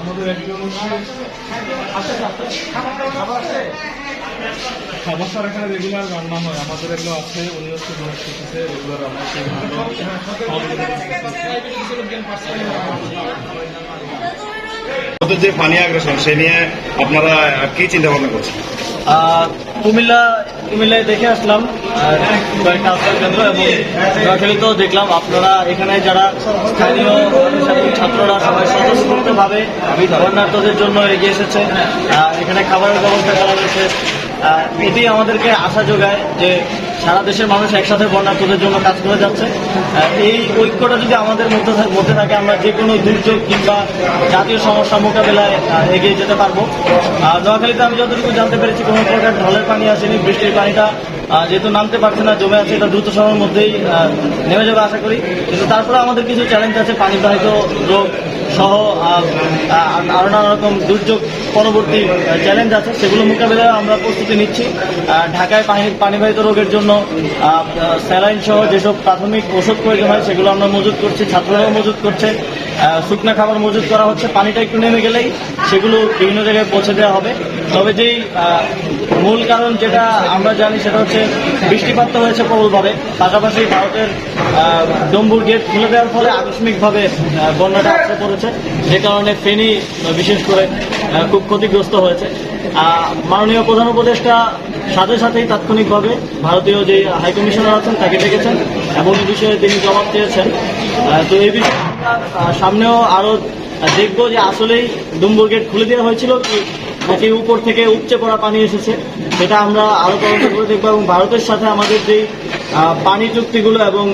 আমাদের একজন খাবার স্যার এখানে রেগুলার রান্না হয় আমাদের এগুলো আছে উনি হচ্ছে শিখেছে রেগুলার রান্না যে পানি আগ্রাসন সে নিয়ে আপনারা কি চিন্তা ভাবনা করছেন আহ, কুমিল্লা কুমিল্লায় দেখে আসলাম আর কয়েকটা আশ্রয় কেন্দ্র এবং নোয়াখালীতেও দেখলাম। আপনারা এখানে যারা স্থানীয় ছাত্ররা সবাই স্বতঃস্ফূর্তভাবে বন্যার্থদের জন্য এগিয়ে এসেছে। এখানে খাবারের ব্যবস্থা করা হয়েছে। এটি আমাদেরকে আশা যোগায় যে সারা দেশের মানুষ একসাথে বন্যার্থদের জন্য কাজ করে যাচ্ছে। এই ঐক্যটা যদি আমাদের মধ্যে মধ্যে থাকে, আমরা যে কোনো দুর্যোগ কিংবা জাতীয় সমস্যা মোকাবেলায় এগিয়ে যেতে পারব। নোয়াখালীতে আমি যতটুকু জানতে পেরেছি, কোনো প্রকার ঢলের পানি আসেনি, বৃষ্টির পানিটা যেহেতু নামতে পারছে না জমে আছে এটা দ্রুত সময়ের মধ্যেই নেমে যাবে আশা করি। কিন্তু তারপরে আমাদের কিছু চ্যালেঞ্জ আছে পানিবাহিত রোগ সহ আহ, আহ, আরও নানা রকম দুর্যোগ পরবর্তী চ্যালেঞ্জ আছে। সেগুলো মোকাবিলায় আমরা প্রস্তুতি নিচ্ছি। ঢাকায় পানি পানিবাহিত রোগের জন্য স্যালাইন সহ যেসব প্রাথমিক ওষুধ প্রয়োজন হয় সেগুলো আমরা মজুত করছি ছাত্ররাও মজুত করছে। শুকনা খাবার মজুত করা হচ্ছে। পানিটা একটু নেমে গেলেই সেগুলো বিভিন্ন জায়গায় পৌঁছে দেওয়া হবে। তবে যেই মূল কারণ যেটা আমরা জানি সেটা হচ্ছে বৃষ্টিপাত হয়েছে প্রবলভাবে। পাশাপাশি ভারতের ডম্বুর গেট খুলে দেওয়ার ফলে আকস্মিকভাবে বন্যাটা আসতে পড়েছে। যে কারণে ফেনী বিশেষ করে খুব ক্ষতিগ্রস্ত হয়েছে। মাননীয় প্রধান উপদেষ্টা সাথে সাথেই তাৎক্ষণিকভাবে ভারতীয় যে হাইকমিশনার আছেন তাকে ডেকেছেন এবং এই বিষয়ে তিনি জবাব চেয়েছেন আহ, তো এই বিষয়ে সামনেও আরও দেখব যে আসলেই ডুম্বুর গেট খুলে দেওয়া হয়েছিল কি নাকি উপর থেকে উপচে পড়া পানি এসেছে। সেটা আমরা আরও তদন্ত করে দেখব এবং ভারতের সাথে আমাদের যে আহ, পানি চুক্তিগুলো এবং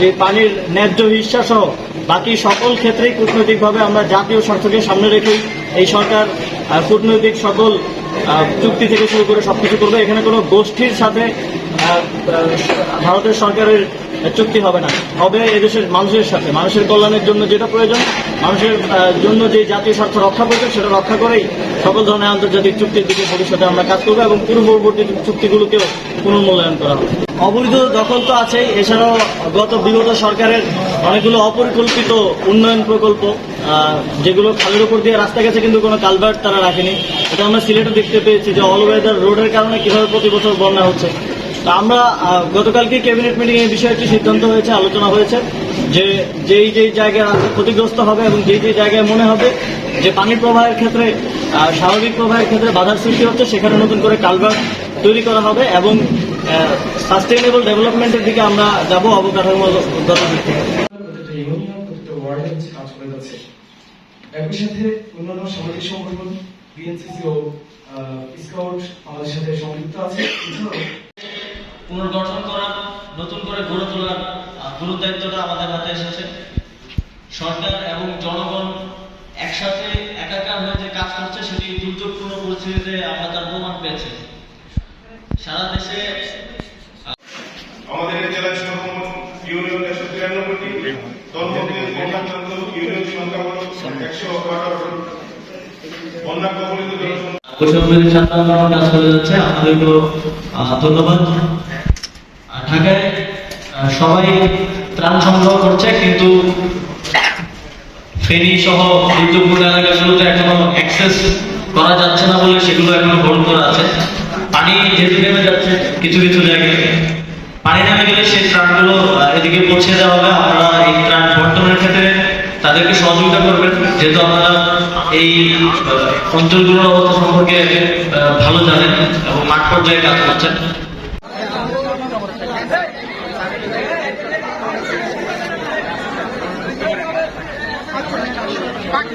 যে পানির ন্যায্য হিস্সা সহ বাকি সকল ক্ষেত্রেই কূটনৈতিকভাবে আমরা জাতীয় স্বার্থকে সামনে রেখেই এই সরকার কূটনৈতিক সকল চুক্তি থেকে শুরু করে সবকিছু করবে। এখানে কোনো গোষ্ঠীর সাথে ভারতের সরকারের চুক্তি হবে না। হবে এদেশের মানুষের সাথে। মানুষের কল্যাণের জন্য যেটা প্রয়োজন, মানুষের জন্য যে জাতীয় স্বার্থ রক্ষা প্রয়োজন সেটা রক্ষা করেই সকল ধরনের আন্তর্জাতিক চুক্তির দিকে ভবিষ্যতে আমরা কাজ করব এবং পূর্ববর্তী চুক্তিগুলোকেও পুনর্মূল্যায়ন করা হবে। অবৈধ দখল তো আছেই। এছাড়াও গত বিগত সরকারের অনেকগুলো অপরিকল্পিত উন্নয়ন প্রকল্প যেগুলো খালের উপর দিয়ে রাস্তা গেছে কিন্তু কোনো কালভার্ট তারা রাখেনি। এটা আমরা সিলেটে দেখতে পেয়েছি যে অল ওয়েদার রোডের কারণে কীভাবে প্রতি বছর বন্যা হচ্ছে। আমরা গতকালকে ক্যাবিনেট মিটিং এই বিষয়ে একটি সিদ্ধান্ত হয়েছে, আলোচনা হয়েছে যে যেই যেই জায়গায় ক্ষতিগ্রস্ত হবে এবং যেই যেই জায়গায় মনে হবে যে পানির প্রবাহের ক্ষেত্রে স্বাভাবিক প্রবাহের ক্ষেত্রে বাধার সৃষ্টি হচ্ছে, সেখানে নতুন করে কালভার্ট তৈরি করা হবে এবং সাস্টেইনেবল ডেভেলপমেন্টের দিকে আমরা যাব অবকাঠামোগত দিক থেকে। একই সাথে অন্যান্য সামাজিক সংগঠন বিএনসিসি ও স্কাউট আমাদের সাথে আছে। পুনর্গঠন করার নতুন করে গড়ে তোলার গুরু দায়িত্বটা আমাদের হাতে এসেছে। সরকার এবং জনগণ একসাথে একাকার হয়ে যে কাজ করছে সেটি দুর্যোগপূর্ণ পরিস্থিতিতে আমরা তার প্রমাণ পেয়েছি। সারা দেশে আমাদের জেলায় সর্বমোট ইউনিয়ন একশো তিরানব্বইটি তন্মধ্যে বন্যাক্রান্ত ইউনিয়ন সংখ্যা হল একশো আঠারো বন্যা কবলিত জনসংখ্যা। বৈষম্যের ছাত্র কাজ করে যাচ্ছে। আপনাদেরকেও ধন্যবাদ। ঢাকায় সবাই ত্রাণ সংগ্রহ করছে, কিন্তু ফেরি সহ দুর্যোগপূর্ণ এলাকাগুলোতে এখনও অ্যাক্সেস করা যাচ্ছে না বলে সেগুলো এখনও হোল্ড করা আছে। পানি যেহেতু নেমে যাচ্ছে, কিছু কিছু জায়গায়। পানি নেমে গেলে সেই ত্রাণগুলো এদিকে পৌঁছে দেওয়া হবে। আপনারা এই ত্রাণ বর্তমানের ক্ষেত্রে তাদেরকে সহযোগিতা করবেন, যেহেতু আপনারা এই অঞ্চলগুলোর অবস্থা সম্পর্কে ভালো জানেন এবং মাঠ পর্যায়ে কাজ করছেন। পাখি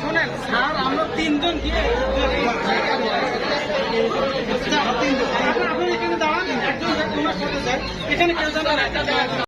শোনেন, স্যার, আমরা তিনজন গিয়ে আপনি এখানে দাঁড়ান, একজন ওনার সাথে যায় এখানে কেউ জানা